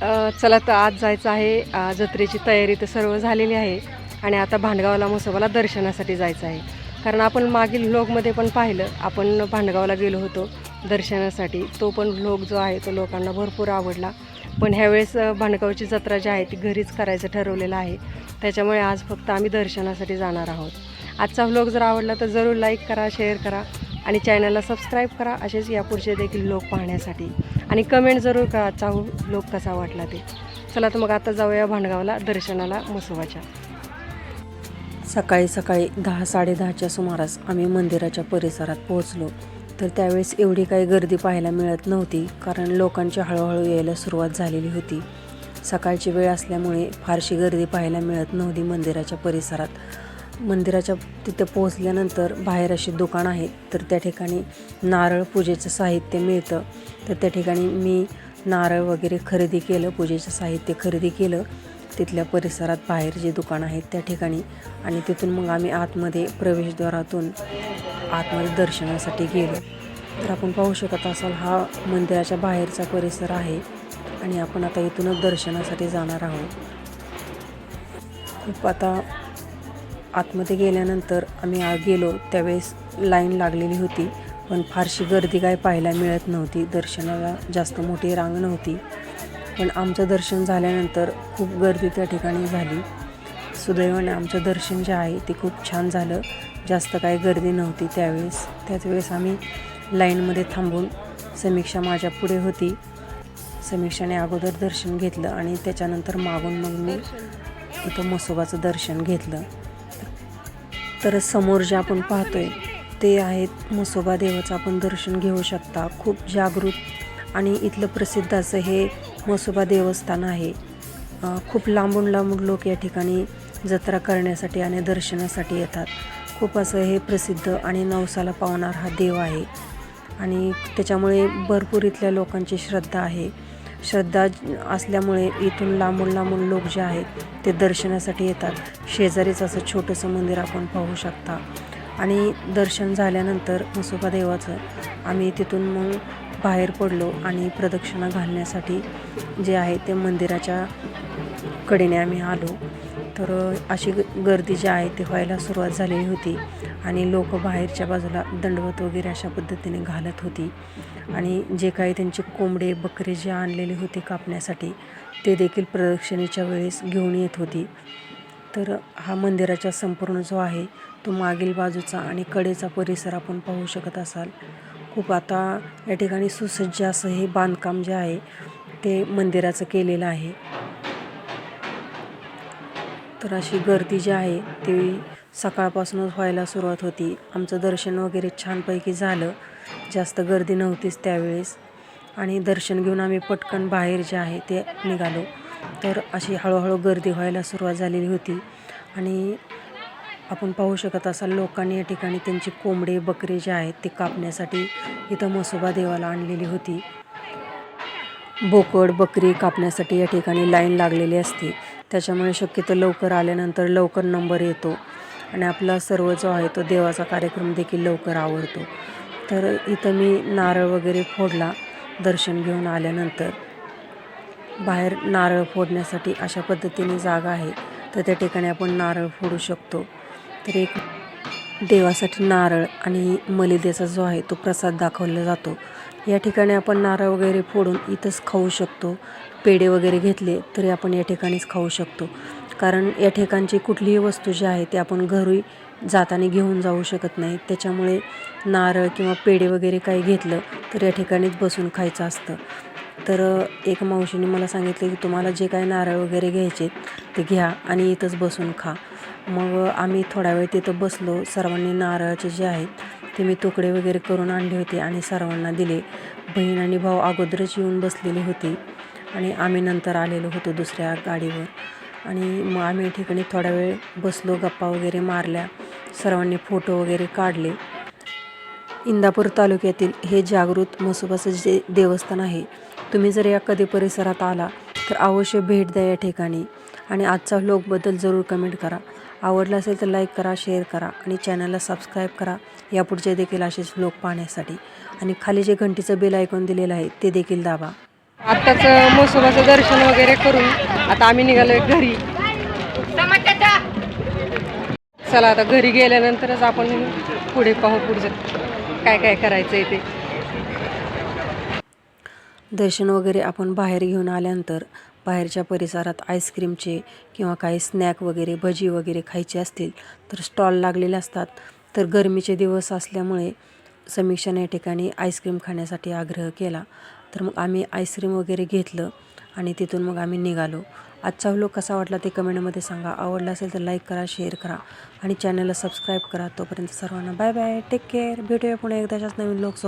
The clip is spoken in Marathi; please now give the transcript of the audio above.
चला तर आज जायचं आहे जत्रेची तयारी तर सर्व झालेली आहे आणि आता भांडगावला म्हसोबाला दर्शनासाठी जायचं आहे. कारण आपण मागील व्लॉगमध्ये पण पाहिलं आपण भांडगावला गेलो होतो दर्शनासाठी. तो पण व्लॉग जो आहे तो लोकांना भरपूर आवडला. पण ह्यावेळेस भांडगावची जत्रा जी आहे ती घरीच करायचं ठरवलेलं आहे. त्याच्यामुळे आज फक्त आम्ही दर्शनासाठी जाणार आहोत. आजचा व्लॉग जर आवडला तर जरूर लाईक करा शेअर करा. आणि चॅनलला सबस्क्राईब करा. असेच यापुढचे देखील लोक पाहण्यासाठी. आणि कमेंट जरूर करा चाहू लोक कसा वाटला ते. चला तर मग आता जाऊया भांडगावला दर्शनाला मसोबाच्या. सकाळी सकाळी दहा साडेदहाच्या सुमारास आम्ही मंदिराच्या परिसरात पोहोचलो. तर त्यावेळेस एवढी काही गर्दी पाहायला मिळत नव्हती कारण लोकांची हळूहळू यायला सुरुवात झालेली होती. सकाळची वेळ असल्यामुळे फारशी गर्दी पाहायला मिळत नव्हती मंदिराच्या परिसरात. मंदिराच्या तिथं पोहोचल्यानंतर बाहेर अशी दुकान आहेत तर त्या ठिकाणी नारळ पूजेचं साहित्य मिळतं. तर त्या ठिकाणी मी नारळ वगैरे खरेदी केलं पूजेचं साहित्य खरेदी केलं. तिथल्या परिसरात बाहेर जे दुकान आहेत त्या ठिकाणी आणि तिथून मग आम्ही आतमध्ये प्रवेशद्वारातून आतमध्ये दर्शनासाठी गेलो. तर आपण पाहू शकत असाल हा मंदिराच्या बाहेरचा परिसर आहे आणि आपण आता इथूनच दर्शनासाठी जाणार आहोत. खूप आता आतमध्ये गेल्यानंतर आम्ही आ गेलो त्यावेळेस लाईन लागलेली होती. पण फारशी गर्दी काय पाहायला मिळत नव्हती. दर्शनाला जास्त मोठी रांग नव्हती. पण आमचं दर्शन झाल्यानंतर खूप गर्दी त्या ठिकाणी झाली. सुदैवाने आमचं दर्शन जे आहे ते खूप छान झालं. जास्त काही गर्दी नव्हती त्यावेळेस. त्याच वेळेस आम्ही लाईनमध्ये थांबून समीक्षा माझ्या पुढे होती. समीक्षाने अगोदर दर्शन घेतलं आणि त्याच्यानंतर मागून मग मी इथं मसोबाचं दर्शन घेतलं. तर समोर जे आपण पाहतोय ते आहेत मसोबा देवाचं आपण दर्शन घेऊ शकता. खूप जागृत आणि इथलं प्रसिद्ध असं हे मसोबा देवस्थान आहे. खूप लांबून लांबून लोक या ठिकाणी जत्रा करण्यासाठी आणि दर्शनासाठी येतात. खूप असं हे प्रसिद्ध आणि नवसाला पावणार हा देव आहे. आणि त्याच्यामुळे भरपूर इथल्या लोकांची श्रद्धा आहे. श्रद्धा असल्यामुळे इथून लांबून लांबून लोक जे आहेत ते दर्शनासाठी येतात. शेजारीच असं छोटंसं मंदिर आपण पाहू शकता. आणि दर्शन झाल्यानंतर मसोबा देवाचं आम्ही तिथून मग बाहेर पडलो आणि प्रदक्षिणा घालण्यासाठी जे आहे ते मंदिराच्या कडेने आम्ही आलो. तर अशी ग- गर्दी जी आहे ती व्हायला सुरुवात झालेली होती. आणि लोक बाहेरच्या बाजूला दंडवत वगैरे अशा पद्धतीने घालत होती. आणि जे काही त्यांचे कोंबडे बकरे जे आणलेले होते कापण्यासाठी ते देखील प्रदक्षिणेच्या वेळेस घेऊन येत होती. तर हा मंदिराचा संपूर्ण जो आहे तो मागील बाजूचा आणि कडेचा परिसर आपण पाहू शकत असाल. खूप आता या ठिकाणी सुसज्ज असं हे बांधकाम जे आहे ते मंदिराचं केलेलं आहे. तर अशी गर्दी जी आहे ती सकाळपासूनच व्हायला सुरुवात होती. आमचं दर्शन वगैरे छानपैकी झालं. जास्त गर्दी नव्हतीच त्यावेळेस. आणि दर्शन घेऊन आम्ही पटकन बाहेर जे आहे ते निघालो. तर अशी हळूहळू गर्दी व्हायला सुरुवात झालेली होती. आणि आपण पाहू शकत असाल लोकांनी या ठिकाणी त्यांची कोंबडे बकरे जे आहेत ते कापण्यासाठी इथं मसोबा देवाला आणलेली होती. बोकड बकरी कापण्यासाठी या ठिकाणी लाईन लागलेली असते. त्याच्यामुळे शक्यतो लवकर आल्यानंतर लवकर नंबर येतो. आणि आपला सर्व जो आहे तो देवाचा कार्यक्रम देखील लवकर आवडतो तर इथं मी नारळ वगैरे फोडला दर्शन घेऊन आल्यानंतर. बाहेर नारळ फोडण्यासाठी अशा पद्धतीने जागा आहे. तर त्या ठिकाणी आपण नारळ फोडू शकतो. तर एक देवासाठी नारळ आणि मलिदेचा जो आहे तो प्रसाद दाखवला जातो. या ठिकाणी आपण नारळ वगैरे फोडून इथंच खाऊ शकतो. पेढे वगैरे घेतले तरी आपण या ठिकाणीच खाऊ शकतो. कारण या ठिकाणची कुठलीही वस्तू जी आहे ती आपण घरी जाताना घेऊन जाऊ शकत नाही. त्याच्यामुळे नारळ किंवा पेढे वगैरे काही घेतलं तर या ठिकाणीच बसून खायचं असतं. तर एक मावशीने मला सांगितलं की तुम्हाला जे काही नारळ वगैरे घ्यायचे ते घ्या आणि इथंच बसून खा. मग आम्ही थोडा वेळ तिथं बसलो. सर्वांनी नारळाचे जे आहेत ते मी तुकडे वगैरे करून आणले होते आणि सर्वांना दिले. बहीण आणि भाऊ अगोदरच येऊन बसलेली होती आणि आम्ही नंतर आलेलो होतो दुसऱ्या गाडीवर. आणि मग आम्ही ठिकाणी थोडा वेळ बसलो गप्पा वगैरे मारल्या. सर्वांनी फोटो वगैरे काढले. इंदापूर तालुक्यातील हे जागृत म्हसोबाचं जे देवस्थान आहे तुम्ही जर या कधी परिसरात आला तर अवश्य भेट द्या या ठिकाणी. आणि आजचा व्लॉगबद्दल जरूर कमेंट करा. आवडला असेल तर लाईक करा शेअर करा आणि चॅनलला सबस्क्राईब करा. यापुढचे देखील असेच व्लॉग पाहण्यासाठी. आणि खाली जे घंटीचं बेल ऐकून दिलेलं आहे ते देखील दाबा. आत्ताच मोसोबाचं दर्शन वगैरे करून आता आम्ही निघालोय घरी. चला आता घरी गेल्यानंतरच आपण पुढे पाहू पुढचं काय काय करायचं आहे ते. दर्शन वगैरे आपण बाहेर घेऊन आल्यानंतर बाहेरच्या परिसरात आईस्क्रीमचे किंवा काही स्नॅक वगैरे भजी वगैरे खायचे असतील तर स्टॉल लागलेले असतात. तर गरमीचे दिवस असल्यामुळे समीक्षाने या ठिकाणी आईस्क्रीम खाण्यासाठी आग्रह केला. तर मग आम्ही आईस्क्रीम वगैरे घेतलं आणि तिथून मग आम्ही निघालो. आजचा व्हिडिओ कसा वाटला ते कमेंटमध्ये सांगा. आवडला असेल तर लाईक करा शेअर करा आणि चॅनलला सबस्क्राईब करा. तोपर्यंत सर्वांना बाय बाय. Take care. भेटूया पुन्हा एकदाच्याच नवीन लोकसोबत.